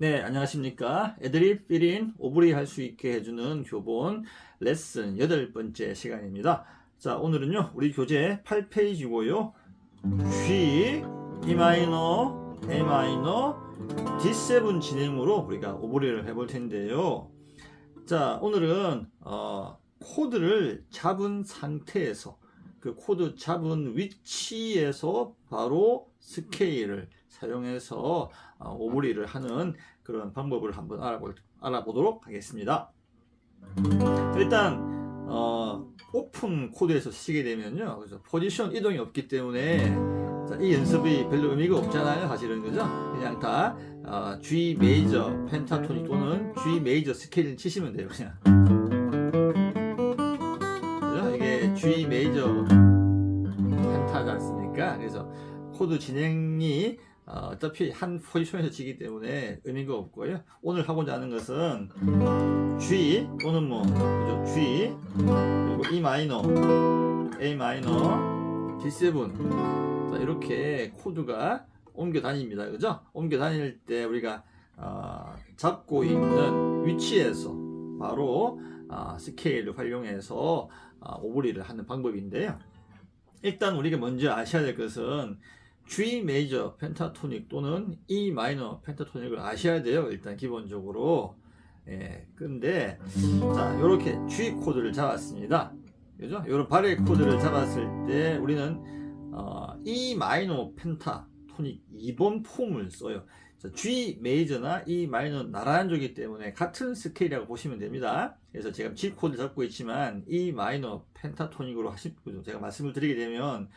네, 안녕하십니까. 애들이 필인 오브리 할 수 있게 해주는 교본 레슨 여덟 번째 시간입니다. 자, 오늘은요, 우리 교재 8페이지고요. G, E 마이너, A 마이너, D7 진행으로 우리가 오브리를 해볼 텐데요. 자, 오늘은, 어, 코드를 잡은 상태에서 그 코드 잡은 위치에서 바로 스케일을 사용해서 어, 오브리를 하는 그런 방법을 한번 알아볼, 알아보도록 하겠습니다. 일단 어, 오픈 코드에서 쓰게 되면요, 그래서 포지션 이동이 없기 때문에 자, 이 연습이 별로 의미가 없잖아요, 사실은 그죠? 그냥 다 어, G 메이저 펜타토닉 또는 G 메이저 스케일 치시면 돼요, 그냥. 그죠? 이게 G 메이저 펜타지 않습니까? 그래서 코드 진행이 어, 어차피 한 포지션에서 치기 때문에 의미가 없고요. 오늘 하고자 하는 것은 G 또는 뭐 그죠? G 그리고 E 마이너, A 마이너, D7 자, 이렇게 코드가 옮겨 다닙니다. 그죠? 옮겨 다닐 때 우리가 어, 잡고 있는 위치에서 바로 어, 스케일을 활용해서 어, 오브리를 하는 방법인데요. 일단 우리가 먼저 아셔야 될 것은 G 메이저 펜타토닉 또는 E 마이너 펜타토닉을 아셔야 돼요. 일단 기본적으로. 예. 근데 자, 요렇게 G 코드를 잡았습니다. 그죠? 요런 발의 코드를 잡았을 때 우리는 어, E 마이너 펜타토닉 2번 폼을 써요. 자, G 메이저나 E 마이너 나란조기 때문에 같은 스케일이라고 보시면 됩니다. 그래서 제가 G 코드 잡고 있지만 E 마이너 펜타토닉으로 하시, 제가 말씀을 드리게 되면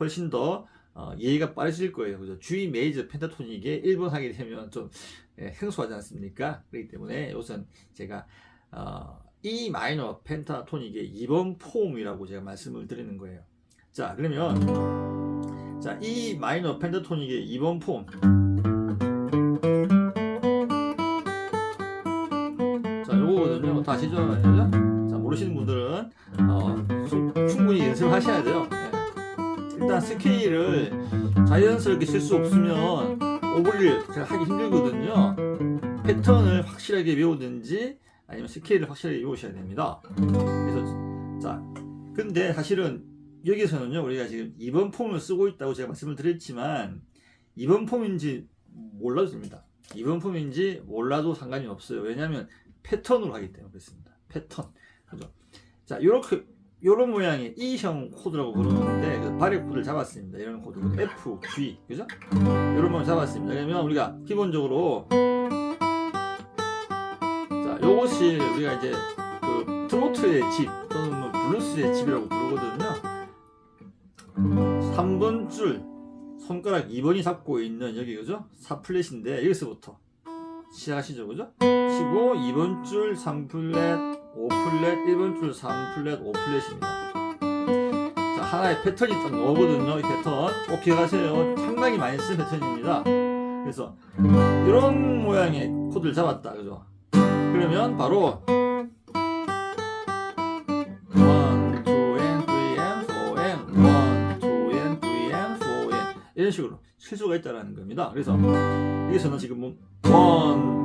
훨씬 더 어, 이해가 빠르실 거예요. 그죠? G 메이저 펜타토닉에 1번 하게 되면 좀 예, 생소하지 않습니까? 그렇기 때문에 우선 제가 어, E 마이너 펜타토닉의 2번 폼이라고 제가 말씀을 드리는 거예요. 자, 그러면 자, E 마이너 펜타토닉의 2번 폼. 자, 요거거든요. 다 아시죠? 자, 모르시는 분들은 어, 충- 충분히 연습하셔야 돼요. 예. 일단 스케일을 자연스럽게 쓸 수 없으면 제가 하기 힘들거든요. 패턴을 확실하게 외우든지 아니면 스케일을 확실하게 외우셔야 됩니다. 그래서 자, 근데 사실은 여기서는요 우리가 지금 2번 폼을 쓰고 있다고 제가 말씀을 드렸지만 2번 폼인지 몰라도 됩니다. 2번 폼인지 몰라도 상관이 없어요. 왜냐하면 패턴으로 하기 때문에 그렇습니다. 패턴. 그죠? 자, 요렇게 요런 모양의 E형 코드라고 부르는데 그 발의 코드를 잡았습니다. 이런 코드 F, G 그죠? 이런 걸 잡았습니다. 그러면 우리가 기본적으로 자 요것이 우리가 이제 그 트로트의 집 또는 뭐 블루스의 집이라고 부르거든요. 3번 줄 손가락 2번이 잡고 있는 여기 그죠? 4플랫인데 여기서부터 시작하시죠 그죠? 치고 2번 줄 3플랫 5플랫 1번 줄 3플랫 5플랫입니다 자 하나의 패턴이 딱 나오거든요 이 패턴 꼭 기억하세요 상당히 많이 쓴 패턴입니다 그래서 이런 모양의 코드를 잡았다 그죠? 그러면 바로 1, 2, and 3, and 4, and 1, 2, and 3, and 4, and 이런 식으로 실수가 있다라는 겁니다. 그래서 여기서는 지금 뭐 1, 그죠? 1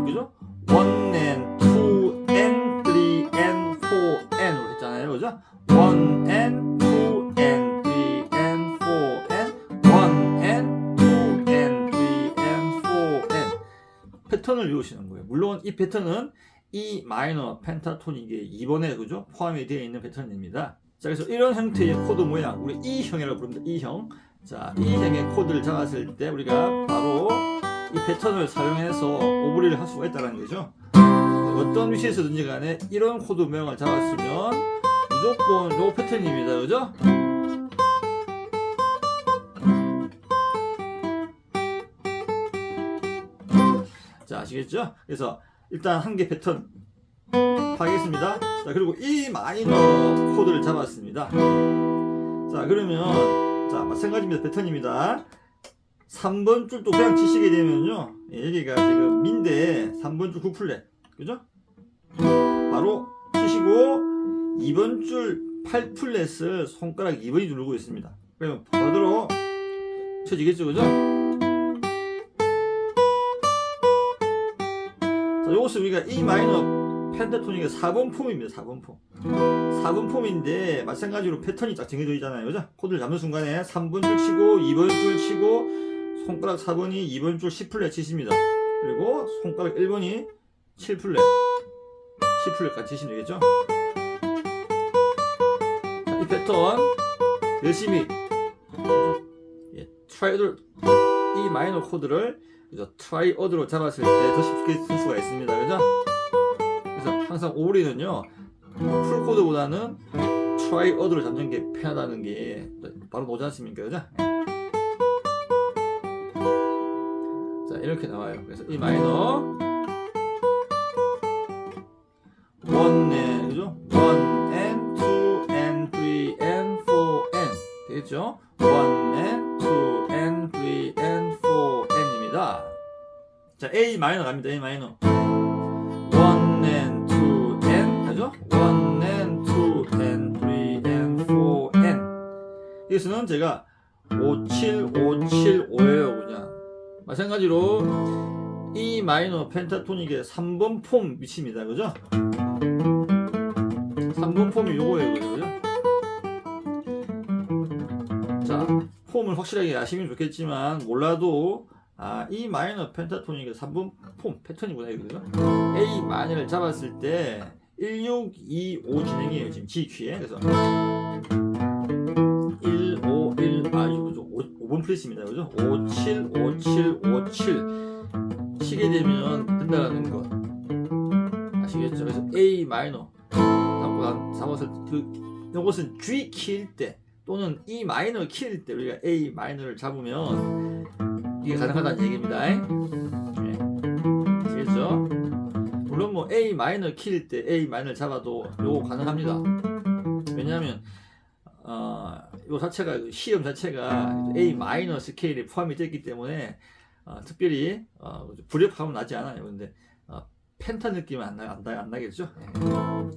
외우시는 거예요. 물론 이 패턴은 E 마이너 펜타토닉의 2번에 그죠? 포함이 되어 있는 패턴입니다. 자, 그래서 이런 형태의 코드 모양, 우리 E형이라고 부릅니다. E형. 자, E형의 코드를 잡았을 때 우리가 바로 이 패턴을 사용해서 오브리를 할 수가 있다는 거죠. 어떤 위치에서든지 간에 이런 코드 모양을 잡았으면 무조건 요 패턴입니다. 그죠? 아시겠죠? 그래서 일단 한 개 패턴 하겠습니다. 자, 그리고 E 마이너 코드를 잡았습니다. 자, 그러면 자, 마찬가지입니다. 패턴입니다. 3번 줄도 그냥 치시게 되면요. 예, 여기가 지금 민데 3번 줄 9플랫. 그죠? 바로 치시고 2번 줄 8플랫을 손가락 2번이 누르고 있습니다. 그러면 그대로 쳐지겠죠, 그죠? 자, 요것은 우리가 E 마이너 펜타토닉의 4번 폼입니다. 4번 폼. 4번 폼인데 마찬가지로 패턴이 딱 정해져 있잖아요. 그죠? 코드를 잡는 순간에 3번 줄 치고 2번 줄 치고 손가락 4번이 2번 줄 10플랫 치십니다. 그리고 손가락 1번이 7플랫 10플랫까지 치시면 되겠죠? 자, 이 패턴 열심히 예, 트라이어드 이 마이너 코드를 그죠? 트라이어드로 잡았을 때 더 쉽게 쓸 수가 있습니다. 그죠? 그래서 항상 오리는요 풀 코드보다는 트라이어드로 잡는 게 편하다는 게 바로 나오지 않습니까? 그죠? 자 이렇게 나와요. 그래서 이 마이너 A 마이너 갑니다. A 마이너 one and two and 하죠? one and two and three and four and 여기서는 제가 5, 7, 5, 7, 5예요 그냥 마찬가지로 E 마이너 펜타토닉의 3번 폼 위치입니다 그죠? 3번 폼이 요거예요 그죠? 자 폼을 확실하게 아시면 좋겠지만 몰라도 아, E 마이너 펜타토닉의 3번 폼 패턴이구나 이거죠? A 마이너를 잡았을 때 1, 6, 2, 5 진행이에요 지금 G 키에 그래서 1, 5, 1, 아 이거 그죠? 5, 5번 플레이스입니다 그죠? 5, 7, 5, 7, 5, 7 치게 되면 된다는 거 아시겠죠? 그래서 A 마이너 잡고 난 잡았을 때그 이것은 G 키일 때 또는 E 마이너 키일 때 우리가 A 마이너를 잡으면 이게 가능하다는 얘기입니다. 네. 아시겠죠? 물론 뭐 A 마이너 키일 때 A 마이너를 잡아도 요거 가능합니다. 왜냐하면 어, 요 자체가 그 시험 자체가 A 마이너 스케일에 포함이 됐기 때문에 어, 특별히 어, 불협화음은 나지 않아요. 근데 어, 펜타 느낌은 안, 나, 안, 나, 안 나겠죠? 예. 그런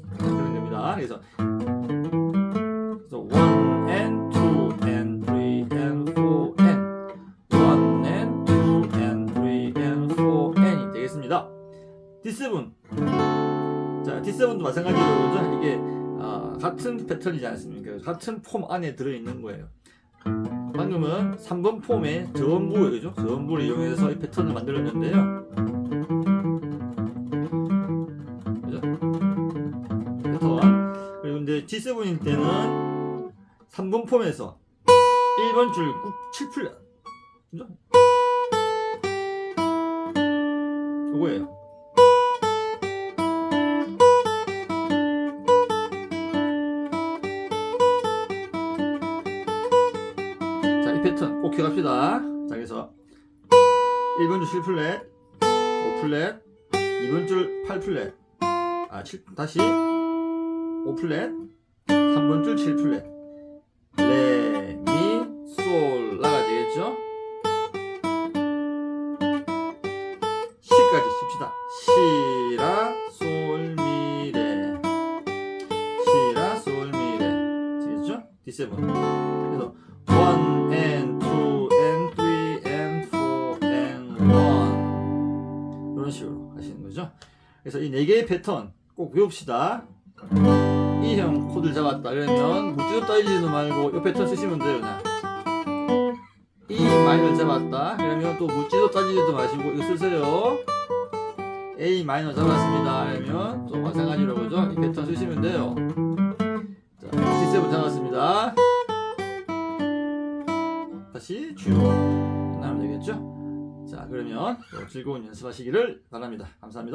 겁니다. 그래서 자 D7도 마찬가지로? 이게 어, 같은 패턴이지 않습니까? 같은 폼 안에 들어있는 거예요. 방금은 3번 폼의 저음부 그죠? 저음부를 이용해서 이 패턴을 만들었는데요. 그죠? 패턴. 그리고 근데 G7일 때는 3번 폼에서 1번 줄꾹 7플랫. 그죠? 요거예요. 패턴 꼭 기억합시다. 자, 그래서 1번 줄 7플랫, 5플랫, 2번 줄 8플랫, 아, 7, 다시 5플랫, 3번 줄 7플랫, 레, 그래서 이 네 개의 패턴 꼭 외웁시다. 이형 코드를 잡았다 그러면 묻지도 따지지도 말고 이 패턴 쓰시면 돼요. 그냥. 이 마이너를 잡았다 그러면 또 묻지도 따지지도 마시고 이거 쓰세요. A 마이너 잡았습니다. 그러면 또 마찬가지로 그죠? 이 패턴 쓰시면 돼요. 자, D7 잡았습니다. 다시 주요 끝나면 되겠죠? 자 그러면 또 즐거운 연습하시기를 바랍니다. 감사합니다.